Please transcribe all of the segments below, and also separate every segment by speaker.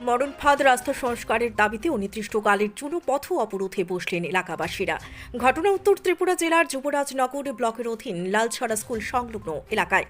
Speaker 1: মরণফাঁদ রাস্তা সংস্কারের দাবিতে অনির্দিষ্টকালের জন্য পথ অবরোধে বসলেন এলাকাবাসীরা। ঘটনা উত্তর ত্রিপুরা জেলার যুবরাজনগর ব্লকের অধীন লালছড়া স্কুল সংলগ্ন এলাকায়।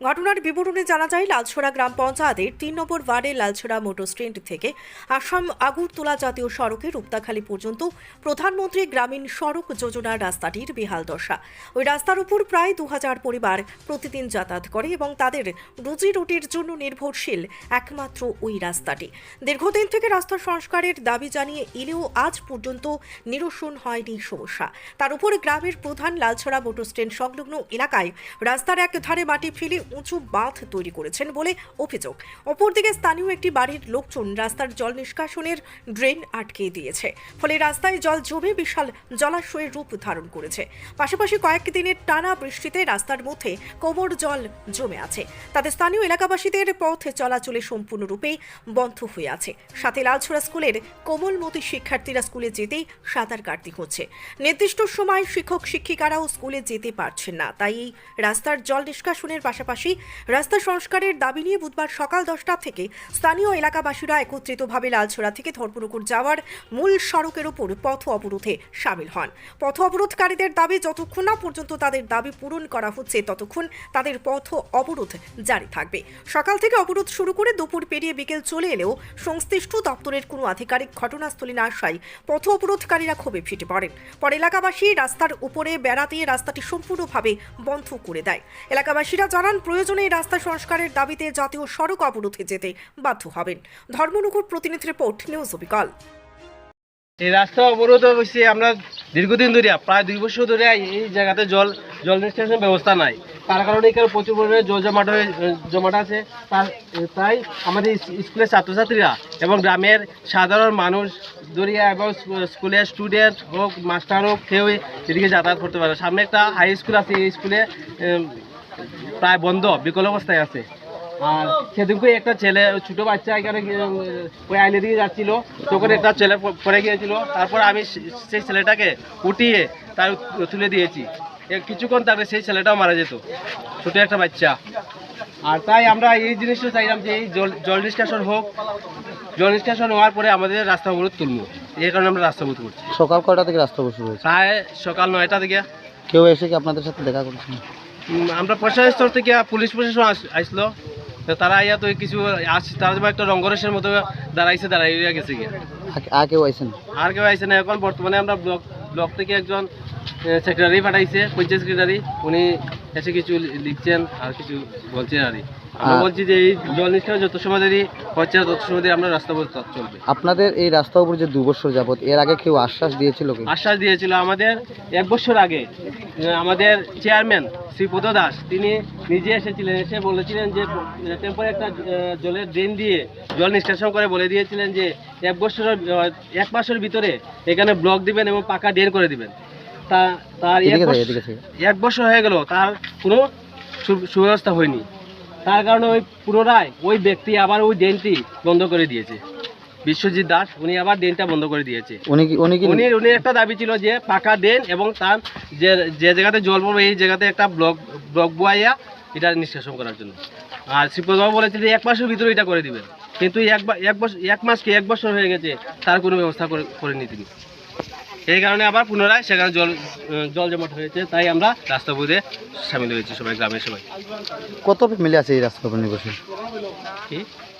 Speaker 1: ঘটনার বিবরণে জানা যায়, লালছড়া গ্রাম পঞ্চায়েতের তিন নম্বর ওয়ার্ডের লালছড়া মোটর স্ট্যান্ড থেকে আসাম আগরতলা জাতীয় সড়কে রূপতাখালী পর্যন্ত প্রধানমন্ত্রী গ্রামীণ সড়ক যোজনার রাস্তাটির বেহাল দশা। ওই রাস্তার উপর প্রায় দু হাজার পরিবার প্রতিদিন যাতায়াত করে এবং তাদের রুজি রুটির জন্য নির্ভরশীল একমাত্র ওই রাস্তাটি। দীর্ঘদিন থেকে রাস্তা সংস্কারের দাবি জানিয়ে এলেও আজ পর্যন্ত নিরসন হয়নি সমস্যা। তার উপর গ্রামের প্রধান লালছড়া মোটর স্ট্যান্ড সংলগ্ন এলাকায় রাস্তার এক ধারে মাটি ফেলে উঁচু বাঁধ তৈরি করেছেন বলে অভিযোগ। অপরদিকে স্থানীয় একটি বাড়ির লোকজন রাস্তার জল নিষ্কাশনের ড্রেন আটকে দিয়েছে। ফলে রাস্তায় জল জমে বিশাল জলাশয়ের রূপ ধারণ করেছে। পাশাপাশি কয়েক দিনের টানা বৃষ্টিতে রাস্তার মধ্যে কোমর জল জমে আছে। তাতে স্থানীয় এলাকাবাসীদের পথ চলাচলে সম্পূর্ণরূপে বন্ধ হয়ে আছে। সাথে লালছড়া স্কুলের কোমলমতি শিক্ষার্থীরা স্কুলে যেতেই সাঁতার কাটতে হচ্ছে। নির্দিষ্ট সময় শিক্ষক শিক্ষিকারাও স্কুলে যেতে পারছেন না। তাই এই রাস্তার জল নিষ্কাশনের পাশাপাশি রাস্তা সংস্কারের দাবি নিয়ে বুধবার সকাল দশটা থেকে স্থানীয় এলাকাবাসীরা একত্রিতভাবে লালছড়া থেকে ধর্মনগর যাওয়ার মূল সড়কের উপর পথ অবরোধে সামিল হন। পথ অবরোধকারীদের দাবি, যতক্ষণ না পর্যন্ত তাদের দাবি পূরণ করা হচ্ছে, ততক্ষণ তাদের পথ অবরোধ জারি থাকবে। সকাল থেকে অবরোধ শুরু করে দুপুর পেরিয়ে বিকেল চলে এলেও সংশ্লিষ্ট দপ্তরের কোনো আধিকারিক ঘটনাস্থলে না আসায় পথ অবরোধকারীরা ক্ষোভে ফেটে পড়েন। পরে এলাকাবাসী রাস্তার উপরে বেড়া দিয়ে রাস্তাটি সম্পূর্ণভাবে বন্ধ করে দেয়। এলাকাবাসীরা জানান প্রয়োজনে রাস্তা সংস্কারের দাবিতে জাতীয় সড়ক অবরোধে যেতে বাধ্য হবেন। ধর্মনগর প্রতিনিধি রিপোর্ট, নিউজ অবিকল।
Speaker 2: এই রাস্তা অবরোধ হয়েছে আমরা দীর্ঘদিন ধরে, প্রায় দুই বছর ধরে এই জায়গাতে জল জল নিষ্কাশন ব্যবস্থা নাই। তার কারণে এখানে প্রচুর পরিমাণে জল জমাট হয়ে জমাট আছে। তার তাই আমাদের স্কুলের ছাত্রছাত্রীরা এবং গ্রামের সাধারণ মানুষ, দরিয়া এবং স্কুলের স্টুডেন্ট হোক, মাস্টার হোক কেউ এদিকে যাতায়াত করতে পারে সামনে একটা হাই স্কুল আছে, এই স্কুলে প্রায় বন্ধ বিকল অবস্থায় আছে। আর সেদিনকে একটা ছেলে ছোট বাচ্চা এখানে ওই আইলে দিকে যাচ্ছিল। তখন একটা ছেলে প- পড়ে গিয়েছিল। তারপর আমি সেই ছেলেটাকে উঠিয়ে তার তুলে দিয়েছি। কিছুক্ষণ তারপরে সেই ছেলেটাও মারা যেত। ছোট একটা বাচ্চা। আর তাই আমরা এই জিনিসটা চাইলাম যে এই জল জল নিষ্কাশন হোক। জল নিষ্কাশন হওয়ার পরে আমাদের রাস্তা অবরোধ তুলবো। এই কারণে আমরা রাস্তা অবরোধ করছি।
Speaker 3: সকাল কটা থেকে রাস্তা হয়েছে?
Speaker 2: প্রায় সকাল নয়টা থেকে।
Speaker 3: কেউ এসে কি আপনাদের সাথে দেখা করেছেন
Speaker 2: উম, আমরা প্রশাসন স্তর থেকে পুলিশ প্রশাসন আস- আসলো। তারা ইয়া তো কিছু আস তারা একটা রঙ্গরেশের মতো দাঁড়াইছে দাঁড়াই গেছে গিয়া।
Speaker 3: আর কেউ আইসেন
Speaker 2: আর কেউ আইসে না। এখন বর্তমানে আমরা ব্লক ব্লক থেকে একজন সেক্রেটারি পাঠাইছে পঞ্চায়েত সেক্রেটারি উনি এসে কিছু লিখছেন আর কিছু বলছেন আর আমরা বলছি যে এই জল নিষ্কাশন যত সময় দেরি হচ্ছে না তত সময় দেরি আমরা রাস্তা চলবে।
Speaker 3: আপনাদের এই রাস্তার উপর যে দু বছর যাবত এর আগে কেউ আশ্বাস দিয়েছিল
Speaker 2: আশ্বাস দিয়েছিল আমাদের এক বছর আগে। আমাদের চেয়ারম্যান শ্রীপদ দাস তিনি নিজে এসেছিলেন এসে বলেছিলেন যে টেম্পোর একটা জলের ড্রেন দিয়ে জল নিষ্কাশন করে বলে দিয়েছিলেন যে এক বছরের এক মাসের ভিতরে এখানে ব্লক দিবেন এবং পাকা ড্রেন করে দিবেন। তা তার এক বছর- হয়ে গেল তার কোনো সুব্যবস্থা হয়নি। তার কারণে ওই পুনরায় ওই ব্যক্তি আবার ওই ড্রেনটি বন্ধ করে দিয়েছে। বিশ্বজিৎ দাস উনি আবার ড্রেনটা বন্ধ করে দিয়েছে।
Speaker 3: উনি কি উনি কি
Speaker 2: উনি উনি একটা দাবি ছিল যে পাকা দেন এবং তার যে যে জায়গাতে জল পড়বে এই জায়গাতে একটা ব্লক ব্লক বয়াইয়া এটা নিষ্কাশন করার জন্য। আর শ্রীপদবাবু বলেছে যে এক মাসের ভিতরে এটা করে দিবেন। কিন্তু এক এক বছর এক মাস কি এক বছর হয়ে গেছে তার কোনো ব্যবস্থা করে করেনি তিনি। এই কারণে আবার পুনরায় সেখানে জল জল জমাট হয়েছে। তাই আমরা রাস্তা বুঝে সামিল হয়েছি সবাই গ্রামের সবাই।
Speaker 3: কত ফ্যামিলি আছে এই রাস্তা উপর নির্ভরশীল?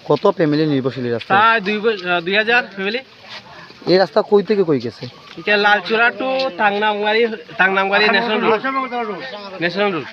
Speaker 3: কত ফ্যামিলি নির্ভরশীল এই রাস্তা
Speaker 2: প্রায় দুই দুই হাজার ফ্যামিলি
Speaker 3: এই রাস্তা কই থেকে কই গেছে?
Speaker 2: এটা Lalchura to Tangnamgari Tangnamgari national road national road